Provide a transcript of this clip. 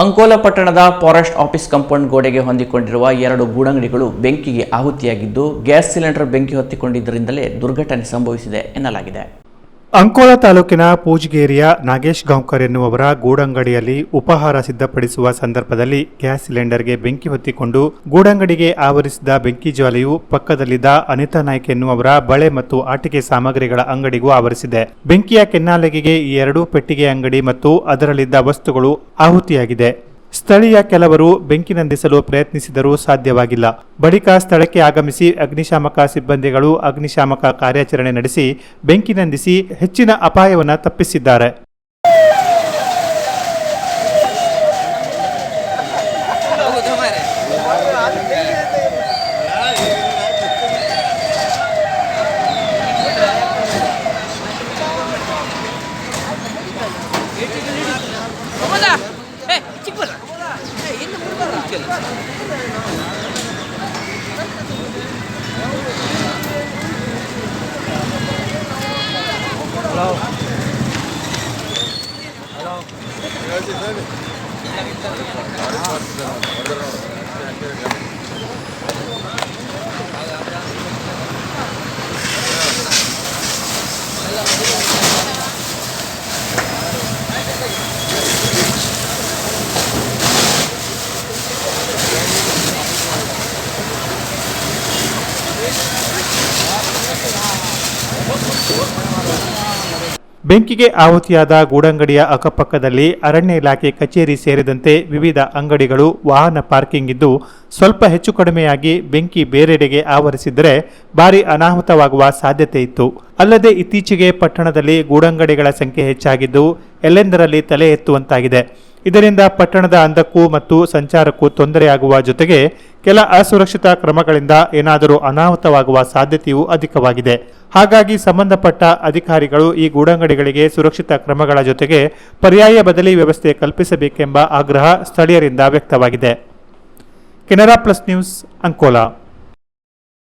ಅಂಕೋಲ ಪಟ್ಟಣದ forest office compound ಗೋಡೆಗೆ ಹೊಂದಿಕೊಂಡಿರುವ ಎರಡು ಗೂಡಂಗಡಿಗಳು ಬೆಂಕಿಗೆ ಆಹುತಿಯಾಗಿದ್ದು ಗ್ಯಾಸ್ ಸಿಲಿಂಡರ್ ಬೆಂಕಿ ಹೊತ್ತಿಕೊಂಡಿದ್ದರಿಂದಲೇ ದುರ್ಘಟನೆ ಸಂಭವಿಸಿದೆ ಎನ್ನಲಾಗಿದೆ. ಅಂಕೋಲ ತಾಲೂಕಿನ ಪೂಜ್ಗೇರಿಯ ನಾಗೇಶ್ ಗಾಂವ್ಕರ್ ಎನ್ನುವವರ ಗೂಡಂಗಡಿಯಲ್ಲಿ ಉಪಹಾರ ಸಿದ್ಧಪಡಿಸುವ ಸಂದರ್ಭದಲ್ಲಿ ಗ್ಯಾಸ್ ಸಿಲಿಂಡರ್ಗೆ ಬೆಂಕಿ ಹೊತ್ತಿಕೊಂಡು ಗೂಡಂಗಡಿಗೆ ಆವರಿಸಿದ ಬೆಂಕಿ ಜ್ವಾಲೆಯು ಪಕ್ಕದಲ್ಲಿದ್ದ ಅನಿತಾ ನಾಯ್ಕ ಎನ್ನುವವರ ಬಳೆ ಮತ್ತು ಆಟಿಕೆ ಸಾಮಗ್ರಿಗಳ ಅಂಗಡಿಗೂ ಆವರಿಸಿದೆ. ಬೆಂಕಿಯ ಕೆನ್ನಾಲೆಗೆ ಈ ಎರಡೂ ಪೆಟ್ಟಿಗೆ ಅಂಗಡಿ ಮತ್ತು ಅದರಲ್ಲಿದ್ದ ವಸ್ತುಗಳು ಆಹುತಿಯಾಗಿದೆ. ಸ್ಥಳೀಯ ಕೆಲವರು ಬೆಂಕಿ ನಂದಿಸಲು ಪ್ರಯತ್ನಿಸಿದರೂ ಸಾಧ್ಯವಾಗಿಲ್ಲ. ಬಳಿಕ ಸ್ಥಳಕ್ಕೆ ಆಗಮಿಸಿ ಅಗ್ನಿಶಾಮಕ ಸಿಬ್ಬಂದಿಗಳು ಅಗ್ನಿಶಾಮಕ ಕಾರ್ಯಾಚರಣೆ ನಡೆಸಿ ಬೆಂಕಿ ನಂದಿಸಿ ಹೆಚ್ಚಿನ ಅಪಾಯವನ್ನು ತಪ್ಪಿಸಿದ್ದಾರೆ. ಮುರ್ಬಾರ್ದು ಕೆಲ ಬೆಂಕಿಗೆ ಆಹುತಿಯಾದ ಗೂಡಂಗಡಿಯ ಅಕ್ಕಪಕ್ಕದಲ್ಲಿ ಅರಣ್ಯ ಇಲಾಖೆ ಕಚೇರಿ ಸೇರಿದಂತೆ ವಿವಿಧ ಅಂಗಡಿಗಳು ವಾಹನ ಪಾರ್ಕಿಂಗ್ ಇದ್ದು, ಸ್ವಲ್ಪ ಹೆಚ್ಚು ಕಡಿಮೆಯಾಗಿ ಬೆಂಕಿ ಬೇರೆಡೆಗೆ ಆವರಿಸಿದರೆ ಭಾರಿ ಅನಾಹುತವಾಗುವ ಸಾಧ್ಯತೆ ಇತ್ತು. ಅಲ್ಲದೆ ಇತ್ತೀಚೆಗೆ ಪಟ್ಟಣದಲ್ಲಿ ಗೂಡಂಗಡಿಗಳ ಸಂಖ್ಯೆ ಹೆಚ್ಚಾಗಿದ್ದು, ಎಲ್ಲೆಂದರಲ್ಲಿ ತಲೆ ಎತ್ತುವಂತಾಗಿದೆ. ಇದರಿಂದ ಪಟ್ಟಣದ ಅಂದಕ್ಕೂ ಮತ್ತು ಸಂಚಾರಕ್ಕೂ ತೊಂದರೆಯಾಗುವ ಜೊತೆಗೆ ಕೆಲ ಅಸುರಕ್ಷಿತ ಕ್ರಮಗಳಿಂದ ಏನಾದರೂ ಅನಾಹುತವಾಗುವ ಸಾಧ್ಯತೆಯೂ ಅಧಿಕವಾಗಿದೆ. ಹಾಗಾಗಿ ಸಂಬಂಧಪಟ್ಟ ಅಧಿಕಾರಿಗಳು ಈ ಗೂಡಂಗಡಿಗಳಿಗೆ ಸುರಕ್ಷಿತ ಕ್ರಮಗಳ ಜೊತೆಗೆ ಪರ್ಯಾಯ ಬದಲಿ ವ್ಯವಸ್ಥೆ ಕಲ್ಪಿಸಬೇಕೆಂಬ ಆಗ್ರಹ ಸ್ಥಳೀಯರಿಂದ ವ್ಯಕ್ತವಾಗಿದೆ. Canara plus news Ankola